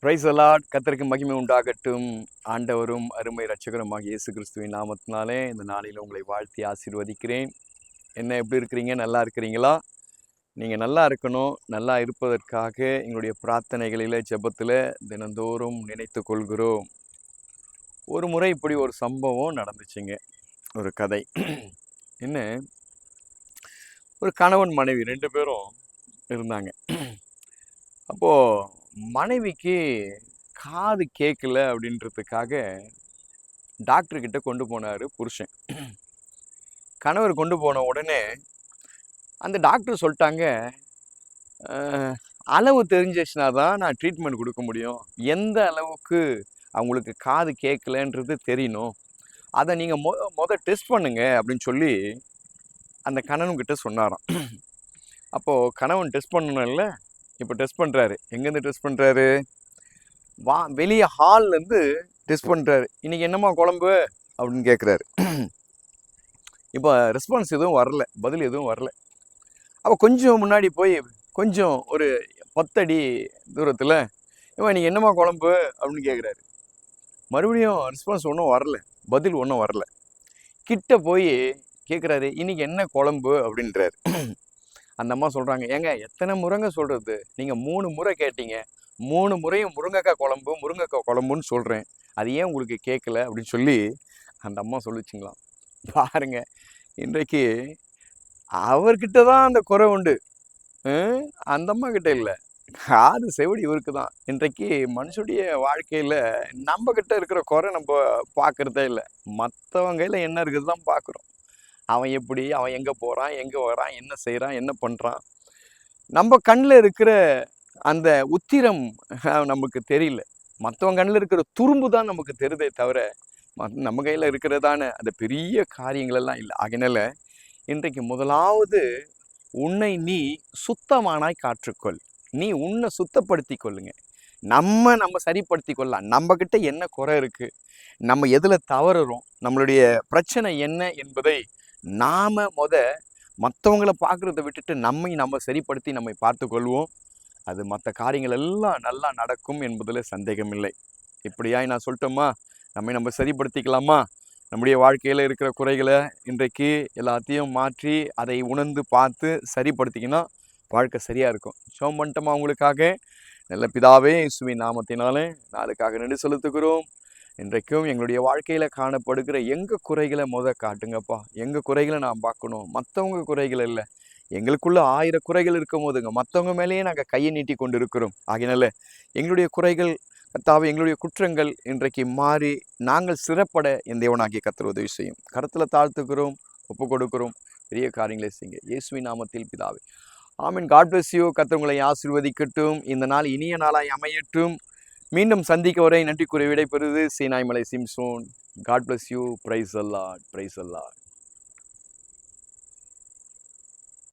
Price allot கத்தருக்கு மகிமை உண்டாகட்டும். ஆண்டவரும் அருமை ரட்சகருமாக இயேசு கிறிஸ்துவின் நாமத்தினாலே இந்த நாளில் உங்களை வாழ்த்தி ஆசீர்வதிக்கிறேன். என்ன எப்படி இருக்கிறீங்க? நல்லா இருக்கிறீங்களா? நீங்கள் நல்லா இருக்கணும். நல்லா இருப்பதற்காக எங்களுடைய பிரார்த்தனைகளில் ஜெபத்தில் தினந்தோறும் நினைத்து கொள்கிறோம் ஒரு முறை இப்படி ஒரு சம்பவம் நடந்துச்சுங்க. ஒரு கதை. என்ன? ஒரு கணவன் மனைவி ரெண்டு பேரும் இருந்தாங்க. அப்போது மனைவிக்கு காது கேட்கல அப்படின்றதுக்காக டாக்டர்கிட்ட கொண்டு போனார் புருஷன். கணவர் கொண்டு போன உடனே அந்த டாக்டர் சொல்லிட்டாங்க அளவு தெரிஞ்சிச்சுனா தான் நான் ட்ரீட்மெண்ட் கொடுக்க முடியும். எந்த அளவுக்கு அவங்களுக்கு காது கேட்கலன்றது தெரியணும். அதை நீங்கள் மொ மொதல் டெஸ்ட் பண்ணுங்க அப்படின்னு சொல்லி அந்த கணவன்கிட்ட சொன்னாராம். அப்போது கணவன் டெஸ்ட் பண்ணணும்ல இப்போ டெஸ்ட் பண்ணுறாரு எங்கேருந்து டெஸ்ட் பண்ணுறாரு வா வெளியே ஹால்லேருந்து டெஸ்ட் பண்ணுறாரு இன்றைக்கி என்னம்மா குழம்பு? அப்படின்னு கேட்குறாரு இப்போ ரெஸ்பான்ஸ் எதுவும் வரல. பதில் எதுவும் வரல. அப்போ கொஞ்சம் முன்னாடி போய் கொஞ்சம் ஒரு பத்தடி தூரத்தில் இவன் இன்னைக்கு என்னம்மா குழம்பு? அப்படின்னு கேட்குறாரு மறுபடியும் ரெஸ்பான்ஸ் ஒன்றும் வரல. பதில் ஒன்றும் வரல. கிட்ட போய் கேட்குறாரு இன்னைக்கு என்ன குழம்பு? அப்படின்றாரு. அந்த அம்மா சொல்கிறாங்க ஏங்க எத்தனை முருங்கை சொல்கிறது நீங்கள் மூணு முறை கேட்டீங்க. மூணு முறையும் முருங்கைக்காய் குழம்பு முருங்கைக்காய் குழம்புன்னு சொல்கிறேன் அது ஏன் உங்களுக்கு கேட்கல அப்படின்னு சொல்லி அந்த அம்மா சொல்லிச்சிங்களாம். பாருங்க இன்றைக்கு அவர்கிட்ட தான் அந்த குறை உண்டு. அந்த அம்மா கிட்ட இல்லை. காது செவடி இவருக்கு தான் இன்றைக்கு மனுஷனுடைய வாழ்க்கையில் நம்மக்கிட்ட இருக்கிற குறை நம்ம பார்க்குறதே இல்லை. மற்றவங்க கையில் என்ன இருக்குது தான் பார்க்குறோம் அவன் எப்படி அவன் எங்கே போகிறான் எங்கே வரான் என்ன செய்கிறான் என்ன பண்ணுறான் நம்ம கண்ணில் இருக்கிற அந்த உத்திரம் நமக்கு தெரியல. மற்றவங்க கண்ணில் இருக்கிற துரும்பு தான் நமக்கு தெரிதே தவிர மத்- நம்ம கையில் இருக்கிறதான அந்த பெரிய காரியங்களெல்லாம் இல்லை. அதனால் இன்றைக்கு முதலாவது உன்னை நீ சுத்தமானாய் காற்றுக்கொள். நீ உன்னை சுத்தப்படுத்தி கொள்ளுங்க. நம்ம நம்ம சரிப்படுத்தி கொள்ளலாம். நம்மக்கிட்ட என்ன குறை இருக்குது நம்ம எதில் தவறுறோம்? நம்மளுடைய பிரச்சனை என்ன என்பதை நாம் முத மற்றவங்கள பார்க்குறத விட்டுட்டு நம்மை நம்ம சரிப்படுத்தி நம்மை பார்த்து கொள்வோம். அது மற்ற காரியங்கள் எல்லாம் நல்லா நடக்கும் என்பதில் சந்தேகமில்லை இப்படியாய் நான் சொல்லிட்டோமா நம்மை நம்ம சரிப்படுத்திக்கலாமா? நம்முடைய வாழ்க்கையில் இருக்கிற குறைகளை இன்றைக்கு எல்லாத்தையும் மாற்றி அதை உணர்ந்து பார்த்து சரிப்படுத்திக்கினா வாழ்க்கை சரியாக இருக்கும். ஷோம் பண்ணிட்டோமா உங்களுக்காக நல்ல பிதாவே இயேசுவின் நாமத்தினாலே நாளுக்காக நெடு செலுத்துக்கிறோம் செலுத்துகிறோம். இன்றைக்கும் எங்களுடைய வாழ்க்கையில் காணப்படுகிற எங்கள் குறைகளை முத காட்டுங்கப்பா. எங்கள் குறைகளை நான் பார்க்கணும். மற்றவங்க குறைகள் இல்லை. எங்களுக்குள்ள ஆயிரம் குறைகள் இருக்கும் போதுங்க. மற்றவங்க மேலேயே நாங்கள் கையை நீட்டி கொண்டு இருக்கிறோம் ஆகினால எங்களுடைய குறைகள் கத்தாவை எங்களுடைய குற்றங்கள் இன்றைக்கு மாறி நாங்கள் சிறப்பட என் தேவனாகிய கத்திர உதவி செய்யும். கருத்தில் தாழ்த்துக்கிறோம் ஒப்பு கொடுக்கிறோம். பெரிய காரியங்களை செய்யுங்க. இயேசுவி நாமத்தில் பிதாவே. ஆமீன். காட் பிளஸ் யூ கத்தவங்களை ஆசிர்வதிக்கட்டும் ஆசீர்வதிக்கட்டும். இந்த நாள் இனிய நாளாய் அமையட்டும். மீண்டும் சந்திக்க வரை நன்றி கூறி விடைபெறுது சீனாய்மலை Simson. God bless you praise the Lord praise the Lord